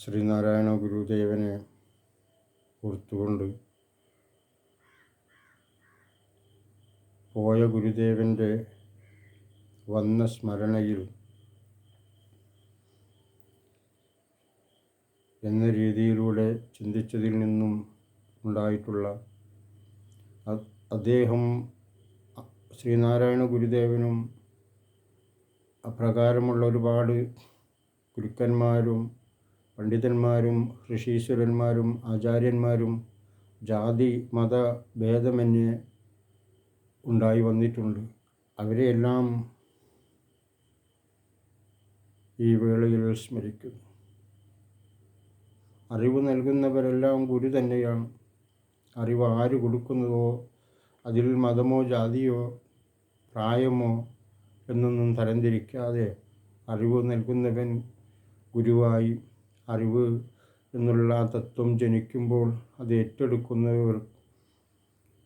ശ്രീനാരായണ ഗുരുദേവനെ ഓർത്തുകൊണ്ട് പോയ ഗുരുദേവന്റെ വന്ന സ്മരണയിൽ എന്ന രീതിയിലൂടെ ചിന്തിച്ചതിൽ നിന്നും ഉണ്ടായിട്ടുള്ള അദ്ദേഹം ശ്രീനാരായണ ഗുരുദേവനും അപ്രകാരമുള്ള ഒരുപാട് ഗുരുക്കന്മാരും പണ്ഡിതന്മാരും ഋഷീശ്വരന്മാരും ആചാര്യന്മാരും ജാതി മത ഭേദമന്യേ ഉണ്ടായി വന്നിട്ടുണ്ട്. അവരെയെല്ലാം ഈ വേളയിൽ സ്മരിക്കുന്നു. അറിവ് നൽകുന്നവരെല്ലാം ഗുരു തന്നെയാണ്. അറിവ് ആര് കൊടുക്കുന്നതോ അതിൽ മതമോ ജാതിയോ പ്രായമോ എന്നൊന്നും തരംതിരിക്കാതെ അറിവ് നൽകുന്നവൻ ഗുരുവായി അറിവ് എന്നുള്ള തത്വം ജനിക്കുമ്പോൾ അത് ഏറ്റെടുക്കുന്നവർ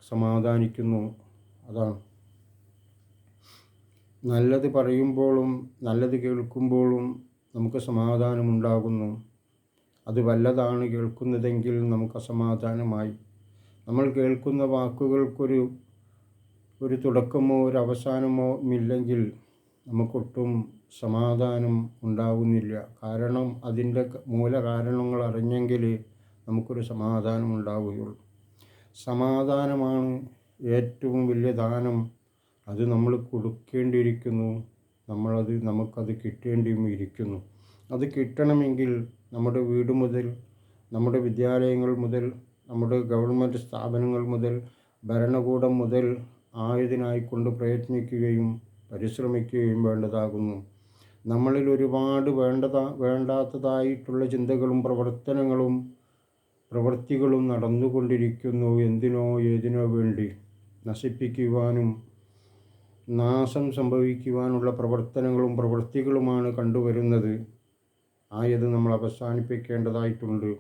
സമാധാനിക്കുന്നു. അതാണ്. നല്ലത് പറയുമ്പോഴും നല്ലത് കേൾക്കുമ്പോഴും നമുക്ക് സമാധാനമുണ്ടാകുന്നു. അത് വല്ലതാണ് കേൾക്കുന്നതെങ്കിൽ നമുക്ക് അസമാധാനമായി. നമ്മൾ കേൾക്കുന്ന വാക്കുകൾക്കൊരു ഒരു തുടക്കമോ ഒരു അവസാനമോ ഇല്ലെങ്കിൽ നമുക്കൊട്ടും സമാധാനം ഉണ്ടാകുന്നില്ല കാരണം അതിന്റെ മൂലകാരണങ്ങൾ അറിഞ്ഞെങ്കിൽ നമുക്കൊരു സമാധാനം ഉണ്ടാവുകയുള്ളൂ. സമാധാനമാണ് ഏറ്റവും വലിയ ദാനം. അത് നമ്മൾ കൊടുക്കേണ്ടിയിരിക്കുന്നു. നമ്മളത് നമുക്കത് കിട്ടേണ്ടിയും ഇരിക്കുന്നു. അത് കിട്ടണമെങ്കിൽ നമ്മുടെ വീട് മുതൽ നമ്മുടെ വിദ്യാലയങ്ങൾ മുതൽ നമ്മുടെ ഗവൺമെന്റ് സ്ഥാപനങ്ങൾ മുതൽ ഭരണകൂടം മുതൽ ആയതിനായിക്കൊണ്ട് പ്രയത്നിക്കുകയും പരിശ്രമിക്കുകയും വേണ്ടതാകുന്നു. നമ്മളിൽ ഒരുപാട് വേണ്ടതാ വേണ്ടാത്തതായിട്ടുള്ള ചിന്തകളും പ്രവർത്തനങ്ങളും പ്രവൃത്തികളും നടന്നുകൊണ്ടിരിക്കുന്നു. എന്തിനോ ഏതിനോ വേണ്ടി നശിപ്പിക്കുവാനും നാശം സംഭവിക്കുവാനുള്ള പ്രവർത്തനങ്ങളും പ്രവൃത്തികളുമാണ് കണ്ടുവരുന്നത്. ആയത് നമ്മൾ അവസാനിപ്പിക്കേണ്ടതായിട്ടുണ്ട്.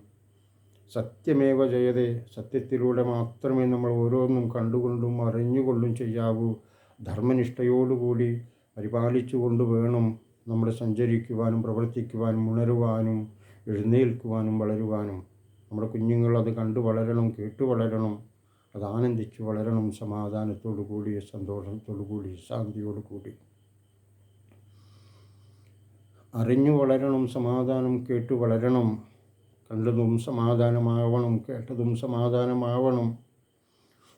സത്യമേവ ജയതേ സത്യത്തിലൂടെ മാത്രമേ നമ്മൾ ഓരോന്നും കണ്ടുകൊണ്ടും അറിഞ്ഞുകൊണ്ടും ചെയ്യാവൂ. ധർമ്മനിഷ്ഠയോടുകൂടി പരിപാലിച്ചുകൊണ്ട് വേണം നമ്മൾ സഞ്ചരിക്കുവാനും പ്രവർത്തിക്കുവാനും ഉണരുവാനും എഴുന്നേൽക്കുവാനും വളരുവാനും. നമ്മുടെ കുഞ്ഞുങ്ങൾ അത് കണ്ടു വളരണം കേട്ടു വളരണം അത് ആനന്ദിച്ച് വളരണം സമാധാനത്തോടു കൂടി സന്തോഷത്തോടു കൂടി ശാന്തിയോടു കൂടി. അറിഞ്ഞു വളരണം സമാധാനം കേട്ടു വളരണം. കണ്ടതും സമാധാനമാവണം കേട്ടതും സമാധാനമാവണം.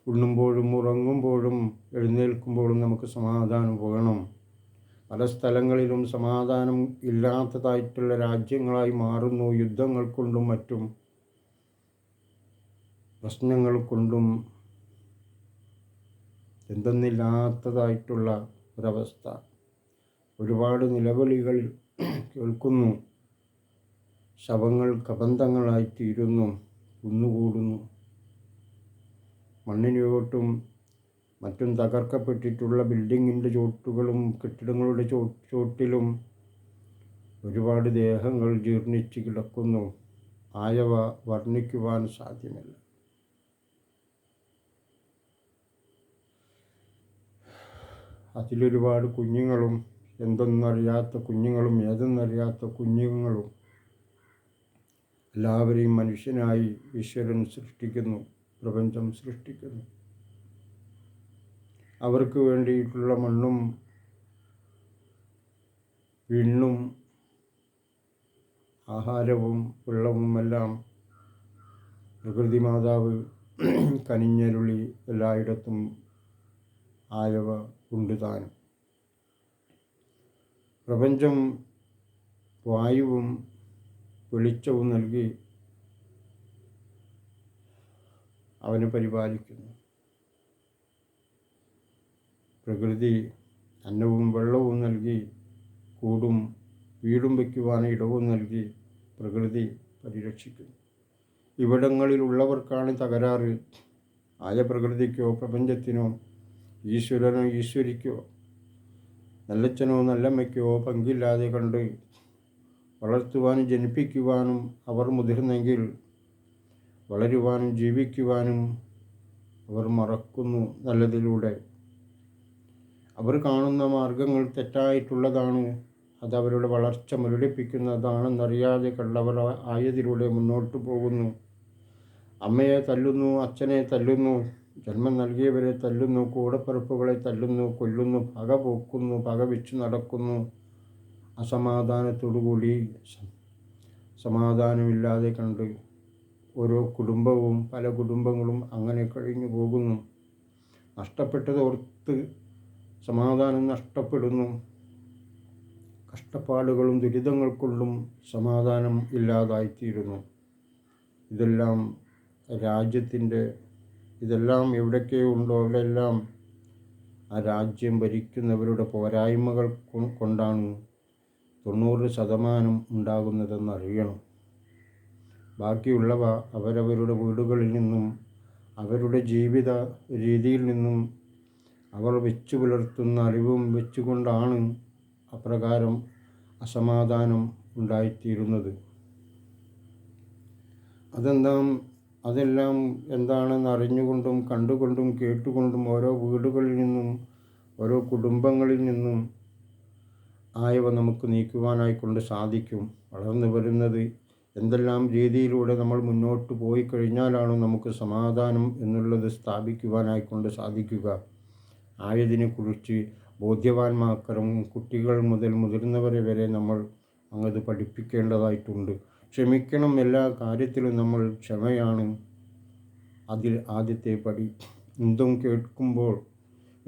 ഉണ്ണുമ്പോഴും ഉറങ്ങുമ്പോഴും എഴുന്നേൽക്കുമ്പോഴും നമുക്ക് സമാധാനം വേണം. പല സ്ഥലങ്ങളിലും സമാധാനം ഇല്ലാത്തതായിട്ടുള്ള രാജ്യങ്ങളായി മാറുന്നു. യുദ്ധങ്ങൾ കൊണ്ടും മറ്റും പ്രശ്നങ്ങൾ കൊണ്ടും എന്തെന്നില്ലാത്തതായിട്ടുള്ള ഒരവസ്ഥ. ഒരുപാട് നിലവിളികൾ കേൾക്കുന്നു. ശവങ്ങൾ കബന്ധങ്ങളായി തീരുന്നു. കുന്നുകൂടുന്നു. മണ്ണിനോട്ടും മറ്റും തകർക്കപ്പെട്ടിട്ടുള്ള ബിൽഡിങ്ങിന്റെ ചോട്ടുകളും കെട്ടിടങ്ങളുടെ ചോ ചോട്ടിലും ഒരുപാട് ദേഹങ്ങൾ ജീർണിച്ച് കിടക്കുന്നു. ആയവ വർണിക്കുവാൻ സാധ്യമല്ല. അതിലൊരുപാട് കുഞ്ഞുങ്ങളും എന്തെന്നറിയാത്ത കുഞ്ഞുങ്ങളും ഏതെന്നറിയാത്ത കുഞ്ഞുങ്ങളും എല്ലാവരെയും മനുഷ്യനായി ഈശ്വരൻ സൃഷ്ടിക്കുന്നു. പ്രപഞ്ചം സൃഷ്ടിക്കുന്നു. അവർക്ക് വേണ്ടിയിട്ടുള്ള മണ്ണും വിണ്ണും ആഹാരവും വെള്ളവുമെല്ലാം പ്രകൃതി മാതാവ് കനിഞ്ഞരുളി എല്ലായിടത്തും ആയവ കൊണ്ടുതാനും താനും. പ്രപഞ്ചം വായുവും വെളിച്ചവും നൽകി അവനെ പരിപാലിക്കുന്നു. പ്രകൃതി അന്നവും വെള്ളവും നൽകി കൂടും വീടും വയ്ക്കുവാൻ ഇടവും നൽകി പ്രകൃതി പരിരക്ഷിക്കുന്നു. ഇവിടങ്ങളിലുള്ളവർക്കാണ് തകരാറ്. ആയ പ്രകൃതിക്കോ പ്രപഞ്ചത്തിനോ ഈശ്വരനോ ഈശ്വരിക്കോ നല്ലച്ഛനോ നല്ലമ്മയ്ക്കോ പങ്കില്ലാതെ കണ്ട് വളർത്തുവാനും ജനിപ്പിക്കുവാനും അവർ മുതിർന്നെങ്കിൽ വളരുവാനും ജീവിക്കുവാനും അവർ മറക്കുന്നു നല്ലതിലൂടെ. അവർ കാണുന്ന മാർഗങ്ങൾ തെറ്റായിട്ടുള്ളതാണ്. അത് അവരുടെ വളർച്ച മുരടിപ്പിക്കുന്നതാണെന്നറിയാതെ കണ്ടവർ ആയതിലൂടെ മുന്നോട്ട് പോകുന്നു. അമ്മയെ തല്ലുന്നു അച്ഛനെ തല്ലുന്നു ജന്മം നൽകിയവരെ തല്ലുന്നു കൂടപ്പിറപ്പുകളെ തല്ലുന്നു കൊല്ലുന്നു പക പോക്കുന്നു പക വെച്ച് നടക്കുന്നു. അസമാധാനത്തോടുകൂടി സമാധാനമില്ലാതെ കണ്ട് ഓരോ കുടുംബവും പല കുടുംബങ്ങളും അങ്ങനെ കഴിഞ്ഞു പോകുന്നു. നഷ്ടപ്പെട്ടത് ഓർത്ത് സമാധാനം നഷ്ടപ്പെടുന്നു. കഷ്ടപ്പാടുകളും ദുരിതങ്ങൾ കൊണ്ടും സമാധാനം ഇല്ലാതായിത്തീരുന്നു. ഇതെല്ലാം രാജ്യത്തിന്റെ ഇതെല്ലാം എവിടെയൊക്കെ ഉണ്ടോ അവിടെയെല്ലാം ആ രാജ്യം ഭരിക്കുന്നവരുടെ പോരായ്മകൾ കൊണ്ടാണ് തൊണ്ണൂറ് ശതമാനം ഉണ്ടാകുന്നതെന്ന് അറിയണം. ബാക്കിയുള്ളവ അവരവരുടെ വീടുകളിൽ നിന്നും അവരുടെ ജീവിത രീതിയിൽ നിന്നും അവർ വെച്ചു പുലർത്തുന്ന അറിവും വെച്ചുകൊണ്ടാണ് അപ്രകാരം അസമാധാനം ഉണ്ടായിത്തീരുന്നത്. അതെന്താം അതെല്ലാം എന്താണെന്ന് അറിഞ്ഞുകൊണ്ടും കണ്ടുകൊണ്ടും കേട്ടുകൊണ്ടും ഓരോ വീടുകളിൽ നിന്നും ഓരോ കുടുംബങ്ങളിൽ നിന്നും ആയവ നമുക്ക് നീക്കുവാനായിക്കൊണ്ട് സാധിക്കും. വളർന്നു വരുന്നത് എന്തെല്ലാം രീതിയിലൂടെ നമ്മൾ മുന്നോട്ട് പോയി കഴിഞ്ഞാലാണ് നമുക്ക് സമാധാനം എന്നുള്ളത് സ്ഥാപിക്കുവാനായിക്കൊണ്ട് സാധിക്കുക. ആയതിനെക്കുറിച്ച് ബോധ്യവാന്മാക്കറും കുട്ടികൾ മുതൽ മുതിർന്നവരെ വരെ നമ്മൾ അങ്ങത് പഠിപ്പിക്കേണ്ടതായിട്ടുണ്ട്. ക്ഷമിക്കണം എല്ലാ കാര്യത്തിലും നമ്മൾ ക്ഷമയാണ്. അതിൽ ആദ്യത്തെ പടി എന്തും കേൾക്കുമ്പോൾ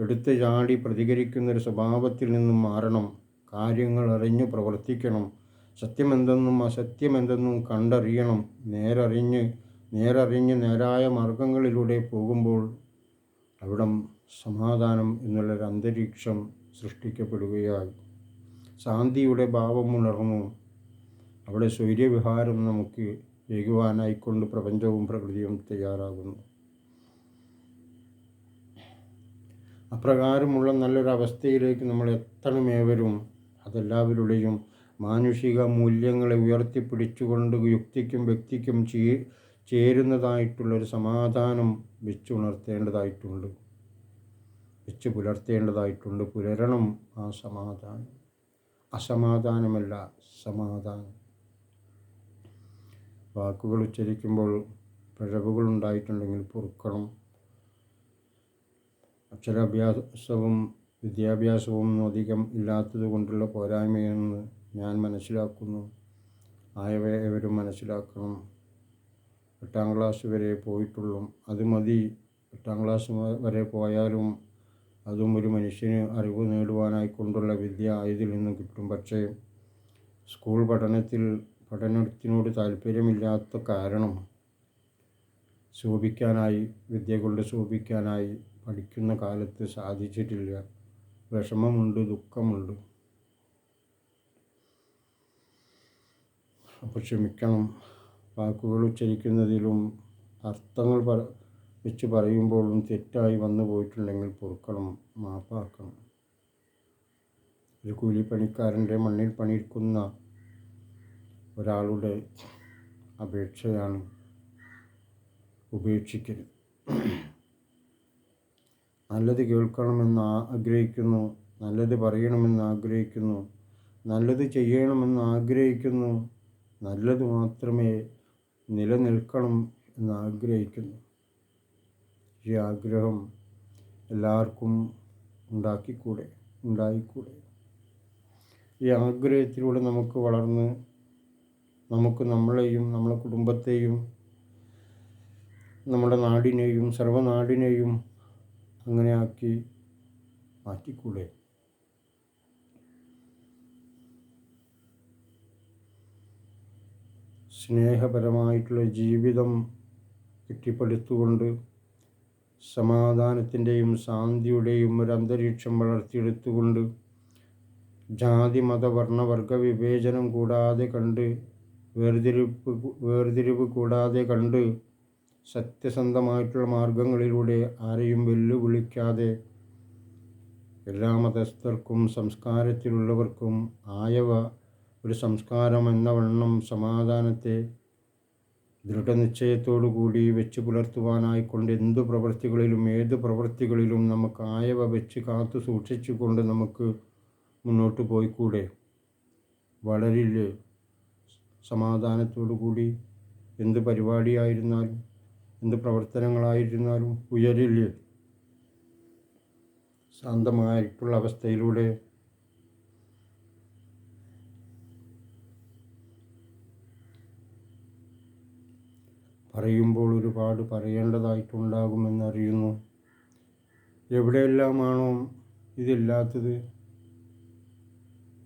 എടുത്ത് ചാടി പ്രതികരിക്കുന്നൊരു സ്വഭാവത്തിൽ നിന്നും മാറണം. കാര്യങ്ങൾ അറിഞ്ഞു പ്രവർത്തിക്കണം. സത്യമെന്തെന്നും അസത്യമെന്തെന്നും കണ്ടറിയണം. നേരറിഞ്ഞ് നേരറിഞ്ഞ് നേരായ മാർഗങ്ങളിലൂടെ പോകുമ്പോൾ അവിടം സമാധാനം എന്നുള്ളൊരു അന്തരീക്ഷം സൃഷ്ടിക്കപ്പെടുകയായി. ശാന്തിയുടെ ഭാവം ഉണർന്നു. അവിടെ സൂര്യവിഹാരം നമുക്ക് ഏകുവാനായിക്കൊണ്ട് പ്രപഞ്ചവും പ്രകൃതിയും തയ്യാറാകുന്നു. അപ്രകാരമുള്ള നല്ലൊരവസ്ഥയിലേക്ക് നമ്മൾ എത്തണമേവരും അതെല്ലാവരുടെയും മാനുഷിക മൂല്യങ്ങളെ ഉയർത്തിപ്പിടിച്ചുകൊണ്ട് യുക്തിക്കും വ്യക്തിക്കും ചേ ചേരുന്നതായിട്ടുള്ളൊരു സമാധാനം വെച്ചുണർത്തേണ്ടതായിട്ടുണ്ട്. വെച്ച് പുലർത്തേണ്ടതായിട്ടുണ്ട്. പുലരണം ആ സമാധാനം. അസമാധാനമല്ല സമാധാനം. വാക്കുകൾ ഉച്ചരിക്കുമ്പോൾ പിഴവുകൾ ഉണ്ടായിട്ടുണ്ടെങ്കിൽ പൊറുക്കണം. അക്ഷരാഭ്യാസവും വിദ്യാഭ്യാസവും അധികം ഇല്ലാത്തത് കൊണ്ടുള്ള പോരായ്മയെന്ന് ഞാൻ മനസ്സിലാക്കുന്നു. ആയവരും മനസ്സിലാക്കണം. എട്ടാം ക്ലാസ് വരെ പോയിട്ടുള്ളൂ. അത് മതി. എട്ടാം ക്ലാസ് വരെ പോയാലും അതും ഒരു മനുഷ്യന് അറിവ് നേടുവാനായി കൊണ്ടുള്ള വിദ്യ ഇതിൽ നിന്നും കിട്ടും. പക്ഷേ സ്കൂൾ പഠനത്തിൽ പഠനത്തിനോട് താല്പര്യമില്ലാത്ത കാരണം ശോഭിക്കാനായി വിദ്യ കൊണ്ട് ശോഭിക്കാനായി പഠിക്കുന്ന കാലത്ത് സാധിച്ചിട്ടില്ല. വിഷമമുണ്ട് ദുഃഖമുണ്ട്. അപ്പോൾ ക്ഷമിക്കണം. വാക്കുകൾ ഉച്ചരിക്കുന്നതിലും അർത്ഥങ്ങൾ പറ വെച്ച് പറയുമ്പോഴും തെറ്റായി വന്നു പോയിട്ടുണ്ടെങ്കിൽ പൊറുക്കണം മാപ്പാക്കണം. ഒരു കൂലിപ്പണിക്കാരന്റെ മണ്ണിൽ പണിയെടുക്കുന്ന ഒരാളുടെ അപേക്ഷയാണ് ഉപേക്ഷിക്കരുത് നല്ലത് കേൾക്കണമെന്ന് ആഗ്രഹിക്കുന്നു നല്ലത് പറയണമെന്ന് ആഗ്രഹിക്കുന്നു നല്ലത് ചെയ്യണമെന്ന് ആഗ്രഹിക്കുന്നു നല്ലത് മാത്രമേ നിലനിൽക്കണം എന്ന് ആഗ്രഹിക്കുന്നു. ഈ ആഗ്രഹം എല്ലാവർക്കും ഉണ്ടാക്കിക്കൂടെ? ഉണ്ടായിക്കൂടെ? ഈ ആഗ്രഹത്തിലൂടെ നമുക്ക് വളർന്ന് നമുക്ക് നമ്മളെയും നമ്മളെ കുടുംബത്തെയും നമ്മുടെ നാടിനെയും സർവനാടിനെയും അങ്ങനെ ആക്കി മാറ്റിക്കൂടെ? സ്നേഹപരമായിട്ടുള്ള ജീവിതം കെട്ടിപ്പടുത്തുകൊണ്ട് സമാധാനത്തിന്റെയും ശാന്തിയുടെയും ഒരു അന്തരീക്ഷം വളർത്തിയെടുത്തുകൊണ്ട് ജാതി മത വർണവർഗ വിവേചനം കൂടാതെ കണ്ട് വേർതിരിപ്പ് വേർതിരിവ് കൂടാതെ കണ്ട് സത്യസന്ധമായിട്ടുള്ള മാർഗങ്ങളിലൂടെ ആരെയും വെല്ലുവിളിക്കാതെ എല്ലാ മതസ്ഥർക്കും സംസ്കാരത്തിലുള്ളവർക്കും ആയവ ഒരു സംസ്കാരം എന്ന വണ്ണം സമാധാനത്തെ ദൃഢനിശ്ചയത്തോടു കൂടി വെച്ച് പുലർത്തുവാനായിക്കൊണ്ട് എന്തു പ്രവൃത്തികളിലും ഏത് പ്രവൃത്തികളിലും നമുക്ക് ആയവ വെച്ച് കാത്തു സൂക്ഷിച്ചുകൊണ്ട് നമുക്ക് മുന്നോട്ട് പോയിക്കൂടെ? വളരിൽ സമാധാനത്തോടു കൂടി എന്ത് പരിപാടിയായിരുന്നാലും എന്ത് പ്രവർത്തനങ്ങളായിരുന്നാലും ഉയരിൽ ശാന്തമായിട്ടുള്ള അവസ്ഥയിലൂടെ പറയുമ്പോൾ ഒരുപാട് പറയേണ്ടതായിട്ടുണ്ടാകുമെന്നറിയുന്നു. എവിടെയെല്ലാമാണോ ഇതില്ലാത്തത്?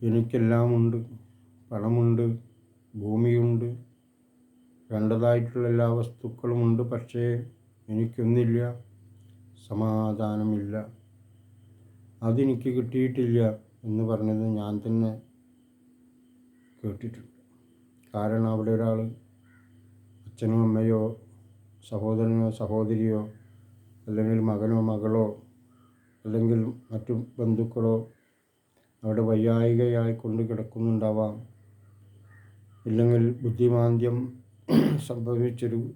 എനിക്കെല്ലാമുണ്ട്. പണമുണ്ട്. ഭൂമിയുണ്ട്. വേണ്ടതായിട്ടുള്ള എല്ലാ വസ്തുക്കളുമുണ്ട്. പക്ഷേ എനിക്കൊന്നില്ല. സമാധാനമില്ല. അതെനിക്ക് കിട്ടിയിട്ടില്ല എന്ന് പറഞ്ഞത് ഞാൻ തന്നെ കേട്ടിട്ടുണ്ട്. കാരണം അവിടെ ഒരാൾ അച്ഛനോ അമ്മയോ സഹോദരനോ സഹോദരിയോ അല്ലെങ്കിൽ മകനോ മകളോ അല്ലെങ്കിൽ മറ്റു ബന്ധുക്കളോ അവിടെ വയ്യായികയായി കൊണ്ട് കിടക്കുന്നുണ്ടാവാം. ഇല്ലെങ്കിൽ ബുദ്ധിമാന്ദ്യം സംഭവിച്ചൊരു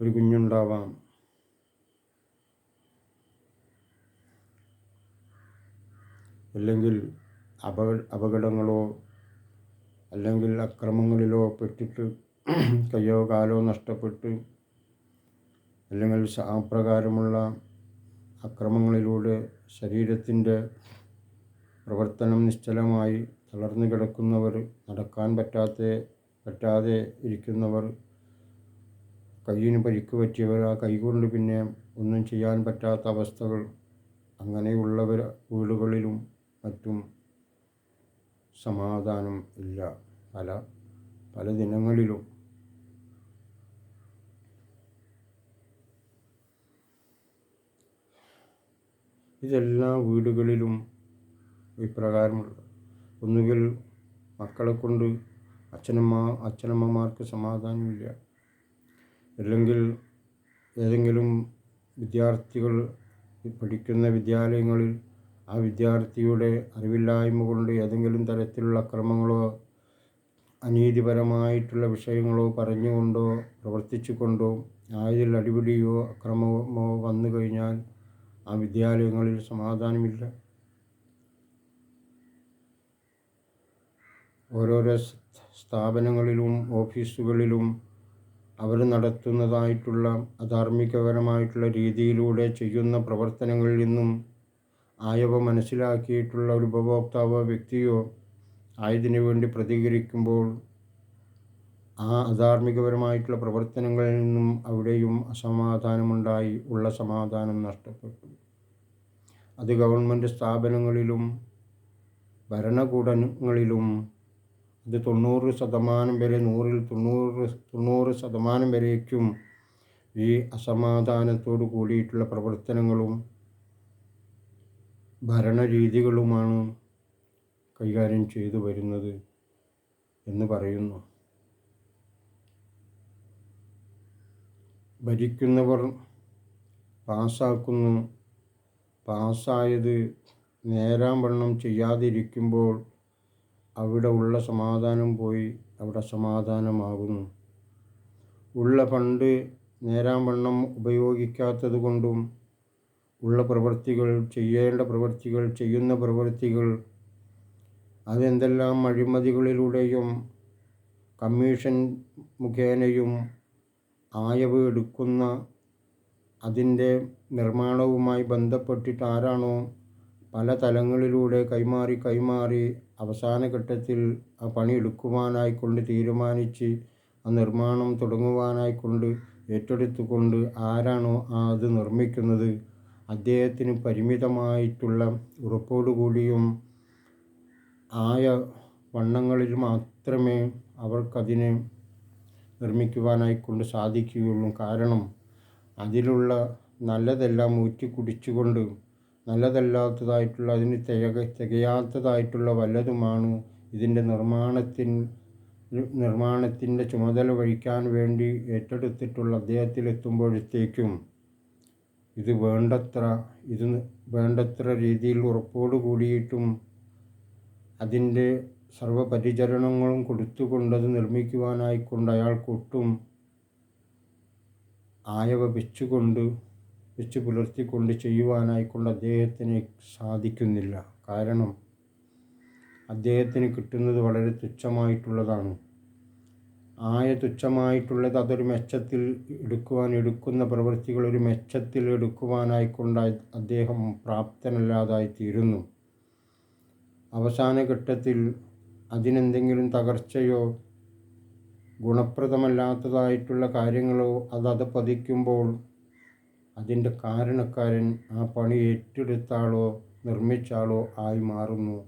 ഒരു കുഞ്ഞുണ്ടാവാം. അല്ലെങ്കിൽ അപകട അപകടങ്ങളോ അല്ലെങ്കിൽ അക്രമങ്ങളിലോ പെട്ടിട്ട് കയ്യോ കാലോ നഷ്ടപ്പെട്ട് അല്ലെങ്കിൽ അപ്രകാരമുള്ള അക്രമങ്ങളിലൂടെ ശരീരത്തിന്റെ പ്രവർത്തനം നിശ്ചലമായി തളർന്നു കിടക്കുന്നവർ നടക്കാൻ പറ്റാത്ത പറ്റാതെ ഇരിക്കുന്നവർ കയ്യിന് പരിക്ക് പറ്റിയവർ ആ കൈകൊണ്ട് പിന്നെ ഒന്നും ചെയ്യാൻ പറ്റാത്ത അവസ്ഥകൾ അങ്ങനെയുള്ളവർ വീടുകളിലും മറ്റും സമാധാനം ഇല്ല. പല പല ദിനങ്ങളിലും ഇതെല്ലാ വീടുകളിലും ഇപ്രകാരമുള്ള ഒന്നുകിൽ മക്കളെ കൊണ്ട് അച്ഛനമ്മ അച്ഛനമ്മമാർക്ക് സമാധാനമില്ല. അല്ലെങ്കിൽ ഏതെങ്കിലും വിദ്യാർത്ഥികൾ പഠിക്കുന്ന വിദ്യാലയങ്ങളിൽ ആ വിദ്യാർത്ഥിയുടെ അറിവില്ലായ്മ കൊണ്ട് ഏതെങ്കിലും തരത്തിലുള്ള അക്രമങ്ങളോ അനീതിപരമായിട്ടുള്ള വിഷയങ്ങളോ പറഞ്ഞുകൊണ്ടോ പ്രവർത്തിച്ചുകൊണ്ടോ ആയതിൽ അടിപിടിയോ അക്രമമോ വന്നു കഴിഞ്ഞാൽ ആ വിദ്യാലയങ്ങളിൽ സമാധാനമില്ല. ഓരോരോ സ്ഥാപനങ്ങളിലും ഓഫീസുകളിലും അവർ നടത്തുന്നതായിട്ടുള്ള അധാർമികപരമായിട്ടുള്ള രീതിയിലൂടെ ചെയ്യുന്ന പ്രവർത്തനങ്ങളിൽ നിന്നും ആയവ മനസ്സിലാക്കിയിട്ടുള്ള ഒരു ഉപഭോക്താവോ വ്യക്തിയോ ആയതിനു വേണ്ടി പ്രതികരിക്കുമ്പോൾ ആ അധാർമികപരമായിട്ടുള്ള പ്രവർത്തനങ്ങളിൽ നിന്നും അവിടെയും അസമാധാനമുണ്ടായി ഉള്ള സമാധാനം നഷ്ടപ്പെട്ടു. അത് ഗവൺമെന്റ് സ്ഥാപനങ്ങളിലും ഭരണകൂടങ്ങളിലും ഇത് തൊണ്ണൂറ് ശതമാനം വരെ നൂറിൽ തൊണ്ണൂറ് തൊണ്ണൂറ് ശതമാനം വരേക്കും ഈ അസമാധാനത്തോട് കൂടിയിട്ടുള്ള പ്രവർത്തനങ്ങളും ഭരണരീതികളുമാണ് കൈകാര്യം ചെയ്തു വരുന്നത് എന്ന് പറയുന്നു. ഭരിക്കുന്നവർ പാസ്സാക്കുന്നു പാസ്സായത് നേരാം വണ്ണം ചെയ്യാതിരിക്കുമ്പോൾ അവിടെ ഉള്ള സമാധാനം പോയി അവിടെ സമാധാനമാകുന്നു. ഉള്ള ഫണ്ട് നേരാം വണ്ണം ഉപയോഗിക്കാത്തത് കൊണ്ടും ഉള്ള പ്രവൃത്തികൾ ചെയ്യേണ്ട പ്രവൃത്തികൾ ചെയ്യുന്ന പ്രവൃത്തികൾ അതെന്തെല്ലാം അഴിമതികളിലൂടെയും കമ്മീഷൻ മുഖേനയും ആയവ് എടുക്കുന്ന അതിന്റെ നിർമ്മാണവുമായി ബന്ധപ്പെട്ടിട്ട് ആരാണോ പല തലങ്ങളിലൂടെ കൈമാറി കൈമാറി അവസാന ഘട്ടത്തിൽ ആ പണി എടുക്കുവാനായിക്കൊണ്ട് തീരുമാനിച്ച് ആ നിർമ്മാണം തുടങ്ങുവാനായിക്കൊണ്ട് ഏറ്റെടുത്തുകൊണ്ട് ആരാണോ ആ അത് നിർമ്മിക്കുന്നത് അദ്ദേഹത്തിന് പരിമിതമായിട്ടുള്ള ഉറപ്പോടുകൂടിയും ആയ വണ്ണങ്ങളിൽ മാത്രമേ അവർക്കതിനെ നിർമ്മിക്കുവാനായിക്കൊണ്ട് സാധിക്കുകയുള്ളൂ. കാരണം അതിലുള്ള നല്ലതെല്ലാം ഊറ്റി കുടിച്ചുകൊണ്ട് നല്ലതല്ലാത്തതായിട്ടുള്ള അതിന് തിക തികയാത്തതായിട്ടുള്ള വല്ലതുമാണ് ഇതിന്റെ നിർമ്മാണത്തിൻ നിർമ്മാണത്തിന്റെ ചുമതല വഹിക്കാൻ വേണ്ടി ഏറ്റെടുത്തിട്ടുള്ള അദ്ദേഹത്തിലെത്തുമ്പോഴത്തേക്കും ഇത് വേണ്ടത്ര ഇത് വേണ്ടത്ര രീതിയിൽ ഉറപ്പോടു കൂടിയിട്ടും അതിന്റെ സർവപരിചരണങ്ങളും കൊടുത്തുകൊണ്ടത് നിർമ്മിക്കുവാനായിക്കൊണ്ട് അയാൾക്കൊട്ടും ആയവ വെച്ചുകൊണ്ട് വെച്ച് പുലർത്തിക്കൊണ്ട് ചെയ്യുവാനായിക്കൊണ്ട് അദ്ദേഹത്തിന് സാധിക്കുന്നില്ല. കാരണം അദ്ദേഹത്തിന് കിട്ടുന്നത് വളരെ തുച്ഛമായിട്ടുള്ളതാണ്. ആയ തുച്ഛമായിട്ടുള്ളത് അതൊരു മെച്ചത്തിൽ എടുക്കുവാൻ എടുക്കുന്ന പ്രവൃത്തികൾ ഒരു മെച്ചത്തിൽ എടുക്കുവാനായിക്കൊണ്ട് അദ്ദേഹം പ്രാപ്തനല്ലാതായി തീരുന്നു അവസാന ഘട്ടത്തിൽ അതിനെന്തെങ്കിലും തകർച്ചയോ ഗുണപ്രദമല്ലാത്തതായിട്ടുള്ള കാര്യങ്ങളോ അത് പതിക്കുമ്പോൾ അതിന്റെ കാരണക്കാരൻ ആ പണി ഏറ്റെടുത്താളോ നിർമ്മിച്ചാളോ ആയി മാറുന്നു.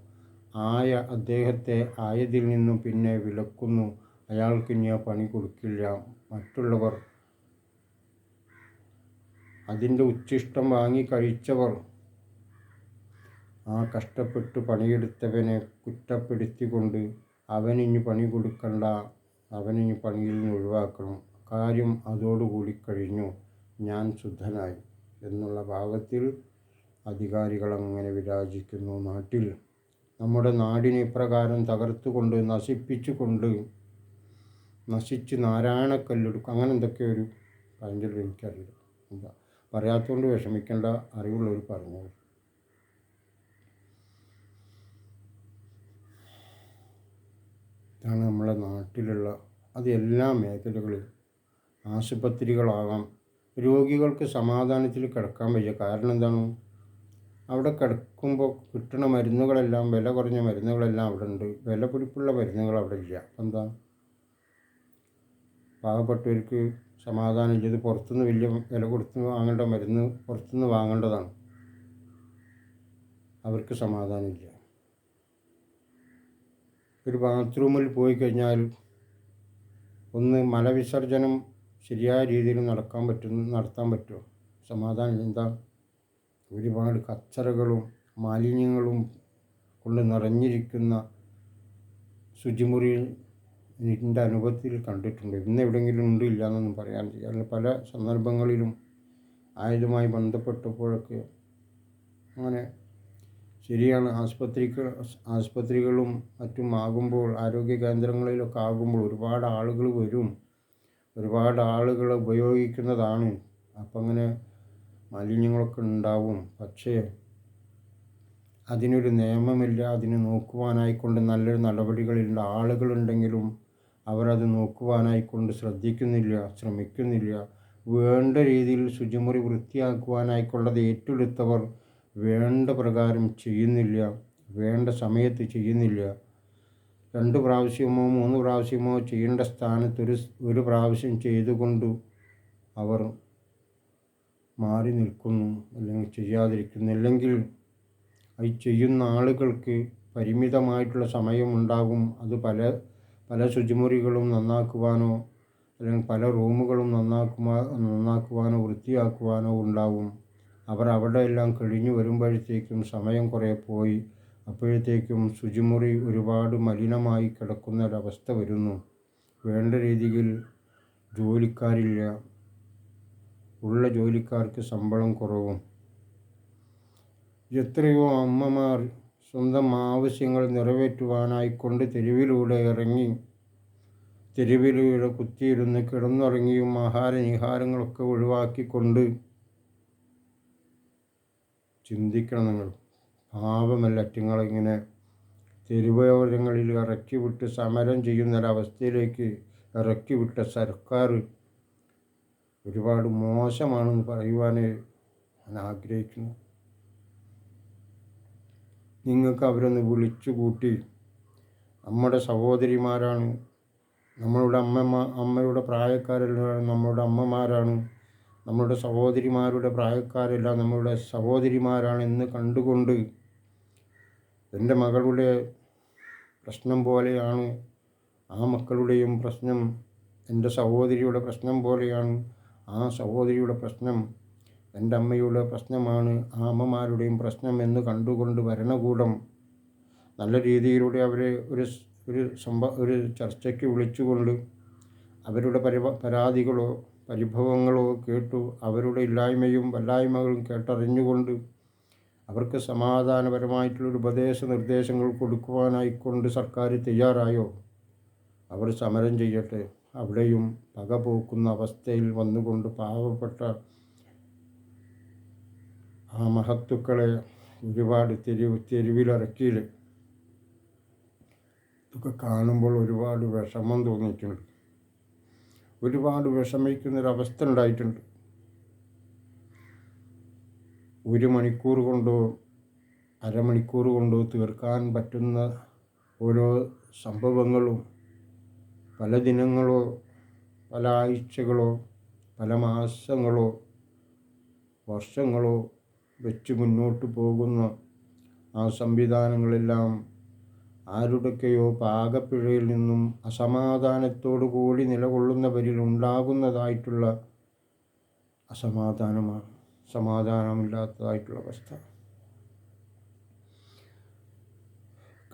ആയ അദ്ദേഹത്തെ ആയതിൽ നിന്നും പിന്നെ വിലക്കുന്നു. അയാൾക്ക് ഇനി ആ പണി കൊടുക്കില്ല. മറ്റുള്ളവർ അതിന്റെ ഉച്ഛിഷ്ടം വാങ്ങി കഴിച്ചവർ ആ കഷ്ടപ്പെട്ട് പണിയെടുത്തവനെ കുറ്റപ്പെടുത്തിക്കൊണ്ട് അവനിഞ്ഞു പണി കൊടുക്കണ്ട അവനിഞ്ഞു പണിയിൽ നിന്ന് ഒഴിവാക്കണം. കാര്യം അതോടുകൂടി കഴിഞ്ഞു. ഞാൻ ശുദ്ധനായി എന്നുള്ള ഭാഗത്തിൽ അധികാരികൾ അങ്ങനെ വിരാജിക്കുന്നു നാട്ടിൽ. നമ്മുടെ നാടിനെ ഇപ്രകാരം തകർത്തുകൊണ്ട് നശിപ്പിച്ചുകൊണ്ട് നശിച്ച് നാരായണക്കല്ലെടുക്കും. അങ്ങനെ എന്തൊക്കെ ഒരു എനിക്കറിയില്ല. എന്താ പറയാത്തതുകൊണ്ട് വിഷമിക്കേണ്ട അറിവുള്ളവർ പറഞ്ഞു ഇതാണ് നമ്മുടെ നാട്ടിലുള്ള അത് എല്ലാ മേഖലകളിലും ആശുപത്രികളാകാം. രോഗികൾക്ക് സമാധാനത്തിൽ കിടക്കാൻ വയ്യ. കാരണം എന്താണ്? അവിടെ കിടക്കുമ്പോൾ കിട്ടുന്ന മരുന്നുകളെല്ലാം വില കുറഞ്ഞ മരുന്നുകളെല്ലാം അവിടെ ഉണ്ട്. വില പിടിപ്പുള്ള മരുന്നുകൾ അവിടെ ഇല്ല. അപ്പം എന്താ? പാവപ്പെട്ടവർക്ക് സമാധാനം ചെയ്ത് പുറത്തുനിന്ന് വലിയ വില കൊടുത്ത് വാങ്ങേണ്ട മരുന്ന് പുറത്തുനിന്ന് വാങ്ങേണ്ടതാണ്. അവർക്ക് സമാധാനമില്ല ഒരു ബാത്റൂമിൽ പോയി കഴിഞ്ഞാൽ ഒന്ന് മലവിസർജനം ശരിയായ രീതിയിൽ നടക്കാൻ പറ്റുന്ന നടത്താൻ പറ്റുമോ? സമാധാനം എന്താ? ഒരുപാട് കച്ചറകളും മാലിന്യങ്ങളും കൊണ്ട് നിറഞ്ഞിരിക്കുന്ന ശുചിമുറിയിൽ ഇതിന്റെ അനുഭവത്തിൽ കണ്ടിട്ടുണ്ട്. ഇന്ന് എവിടെയെങ്കിലും ഉണ്ട് ഇല്ല എന്നൊന്നും പറയാൻ ചെയ്യാറില്ല പല സന്ദർഭങ്ങളിലും ആയതുമായി ബന്ധപ്പെട്ടപ്പോഴൊക്കെ അങ്ങനെ ശരിയാണ്. ആസ്പത്രിക്ക് ആസ്പത്രികളും മറ്റും ആകുമ്പോൾ ആരോഗ്യ കേന്ദ്രങ്ങളിലൊക്കെ ആകുമ്പോൾ ഒരുപാട് ആളുകൾ വരും. ഒരുപാട് ആളുകൾ ഉപയോഗിക്കുന്നതാണ്. അപ്പം അങ്ങനെ മാലിന്യങ്ങളൊക്കെ ഉണ്ടാവും. പക്ഷേ അതിനൊരു നിയമമില്ല. അതിന് നോക്കുവാനായിക്കൊണ്ട് നല്ലൊരു നടപടികളില്ല ആളുകളുണ്ടെങ്കിലും അവരത് നോക്കുവാനായിക്കൊണ്ട് ശ്രദ്ധിക്കുന്നില്ല ശ്രമിക്കുന്നില്ല. വേണ്ട രീതിയിൽ ശുചിമുറി വൃത്തിയാക്കുവാനായിക്കൊള്ളത് ഏറ്റെടുത്തവർ വേണ്ട പ്രകാരം ചെയ്യുന്നില്ല വേണ്ട സമയത്ത് ചെയ്യുന്നില്ല. രണ്ട് പ്രാവശ്യമോ മൂന്ന് പ്രാവശ്യമോ ചെയ്യേണ്ട സ്ഥാനത്ത് ഒരു ഒരു പ്രാവശ്യം ചെയ്തുകൊണ്ട് അവർ മാറി നിൽക്കുന്നു അല്ലെങ്കിൽ ചെയ്യാതിരിക്കുന്നു. അല്ലെങ്കിൽ അത് ചെയ്യുന്ന ആളുകൾക്ക് പരിമിതമായിട്ടുള്ള സമയമുണ്ടാകും. അത് പല പല ശുചിമുറികളും നന്നാക്കുവാനോ അല്ലെങ്കിൽ പല റൂമുകളും നന്നാക്കുവാ നന്നാക്കുവാനോ വൃത്തിയാക്കുവാനോ ഉണ്ടാവും അവർ അവിടെ എല്ലാം കഴിഞ്ഞു വരുമ്പോഴത്തേക്കും സമയം കുറേ പോയി. അപ്പോഴത്തേക്കും ശുചിമുറി ഒരുപാട് മലിനമായി കിടക്കുന്ന ഒരവസ്ഥ വരുന്നു. വേണ്ട രീതിയിൽ ജോലിക്കാരില്ല. ഉള്ള ജോലിക്കാർക്ക് ശമ്പളം കുറവും. എത്രയോ അമ്മമാർ സ്വന്തം ആവശ്യങ്ങൾ നിറവേറ്റുവാനായിക്കൊണ്ട് തെരുവിലൂടെ ഇറങ്ങി തെരുവിലൂടെ കുത്തിയിരുന്ന് കിടന്നുറങ്ങിയും ആഹാര നിഹാരങ്ങളൊക്കെ ഒഴിവാക്കിക്കൊണ്ട് ചിന്തിക്കണം നിങ്ങൾ. പാപമല്ല നിങ്ങളിങ്ങനെ തെരുവോരങ്ങളിൽ ഇറക്കി വിട്ട് സമരം ചെയ്യുന്നൊരവസ്ഥയിലേക്ക് ഇറക്കി വിട്ട സർക്കാർ ഒരുപാട് മോശമാണെന്ന് പറയുവാൻ ഞാൻ ആഗ്രഹിക്കുന്നു. നിങ്ങൾക്ക് അവരൊന്ന് വിളിച്ചു കൂട്ടി നമ്മുടെ സഹോദരിമാരാണ് നമ്മളുടെ അമ്മമാ അമ്മയുടെ പ്രായക്കാരെല്ലാം നമ്മളുടെ അമ്മമാരാണ് നമ്മളുടെ സഹോദരിമാരുടെ പ്രായക്കാരെല്ലാം നമ്മളുടെ സഹോദരിമാരാണ് എന്ന് കണ്ടുകൊണ്ട് എന്റെ മകളുടെ പ്രശ്നം പോലെയാണ് ആ മക്കളുടെയും പ്രശ്നം എന്റെ സഹോദരിയുടെ പ്രശ്നം പോലെയാണ് ആ സഹോദരിയുടെ പ്രശ്നം എന്റെ അമ്മയുടെ പ്രശ്നമാണ് ആ അമ്മമാരുടെയും പ്രശ്നം എന്ന് കണ്ടുകൊണ്ട് ഭരണകൂടം നല്ല രീതിയിലൂടെ അവരെ ഒരു ഒരു സംഭ ഒരു ചർച്ചയ്ക്ക് വിളിച്ചുകൊണ്ട് അവരുടെ പരി പരാതികളോ പരിഭവങ്ങളോ കേട്ടു അവരുടെ ഇല്ലായ്മയും വല്ലായ്മകളും കേട്ടറിഞ്ഞുകൊണ്ട് അവർക്ക് സമാധാനപരമായിട്ടുള്ളൊരു ഉപദേശ നിർദ്ദേശങ്ങൾ കൊടുക്കുവാനായിക്കൊണ്ട് സർക്കാർ തയ്യാറായോ? അവർ സമരം ചെയ്യട്ടെ. അവിടെയും പക പോക്കുന്ന അവസ്ഥയിൽ വന്നുകൊണ്ട് പാവപ്പെട്ട ആ മഹത്തുക്കളെ ഒരുപാട് തെരുവ് തെരുവിലിറക്കിയിൽ ഇതൊക്കെ കാണുമ്പോൾ ഒരുപാട് വിഷമം തോന്നിയിട്ടുണ്ട്. ഒരുപാട് വിഷമിക്കുന്നൊരവസ്ഥ ഉണ്ടായിട്ടുണ്ട്. ഒരു മണിക്കൂർ കൊണ്ടോ അരമണിക്കൂർ കൊണ്ടോ തീർക്കാൻ പറ്റുന്ന ഓരോ സംഭവങ്ങളും പല ദിനങ്ങളോ പല ആഴ്ചകളോ പല മാസങ്ങളോ വർഷങ്ങളോ വെച്ച് മുന്നോട്ട് പോകുന്ന ആ സംവിധാനങ്ങളെല്ലാം ആരുടെയൊക്കെയോ പാകപ്പിഴയിൽ നിന്നും അസമാധാനത്തോടു കൂടി നിലകൊള്ളുന്നവരിൽ ഉണ്ടാകുന്നതായിട്ടുള്ള അസമാധാനമാണ് സമാധാനമില്ലാത്തതായിട്ടുള്ള അവസ്ഥ.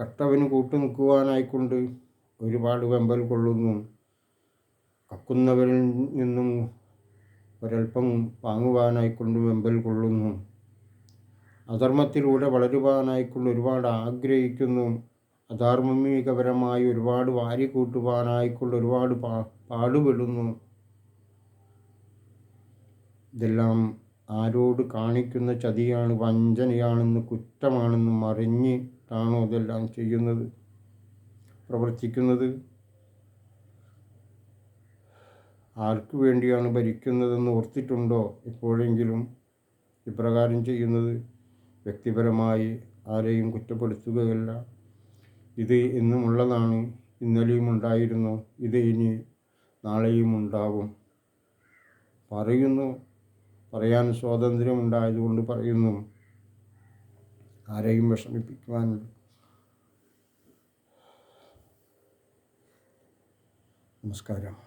കട്ടവന് കൂട്ടു നിൽക്കുവാനായിക്കൊണ്ട് ഒരുപാട് വെമ്പൽ കൊള്ളുന്നു. കക്കുന്നവരിൽ നിന്നും ഒരൽപ്പം വാങ്ങുവാനായിക്കൊണ്ട് വെമ്പൽ കൊള്ളുന്നു. അധർമ്മത്തിലൂടെ വളരുവാനായിക്കൊണ്ട് ഒരുപാട് ആഗ്രഹിക്കുന്നു. അധാർമികപരമായി ഒരുപാട് വാരിക്കൂട്ടുവാനായിക്കൊണ്ട് ഒരുപാട് പാ പാടുപെടുന്നു. ഇതെല്ലാം ആരോട് കാണിക്കുന്ന ചതിയാണ് വഞ്ചനയാണെന്ന് കുറ്റമാണെന്നും അറിഞ്ഞിട്ടാണോ ഇതെല്ലാം ചെയ്യുന്നത് പ്രവർത്തിക്കുന്നത്? ആർക്കു വേണ്ടിയാണ് ഭരിക്കുന്നതെന്ന് ഓർത്തിട്ടുണ്ടോ എപ്പോഴെങ്കിലും ഇപ്രകാരം ചെയ്യുന്നത്? വ്യക്തിപരമായി ആരെയും കുറ്റപ്പെടുത്തുകയല്ല. ഇത് ഇന്നുമുള്ളതാണ് ഇന്നലെയും ഉണ്ടായിരുന്നു. ഇത് ഇനി നാളെയും ഉണ്ടാവും. പറയുന്നു. പറയാൻ സ്വാതന്ത്ര്യമുണ്ടായതുകൊണ്ട് പറയുന്നു. ആരെയും വിഷമിപ്പിക്കുവാൻ നമസ്കാരം.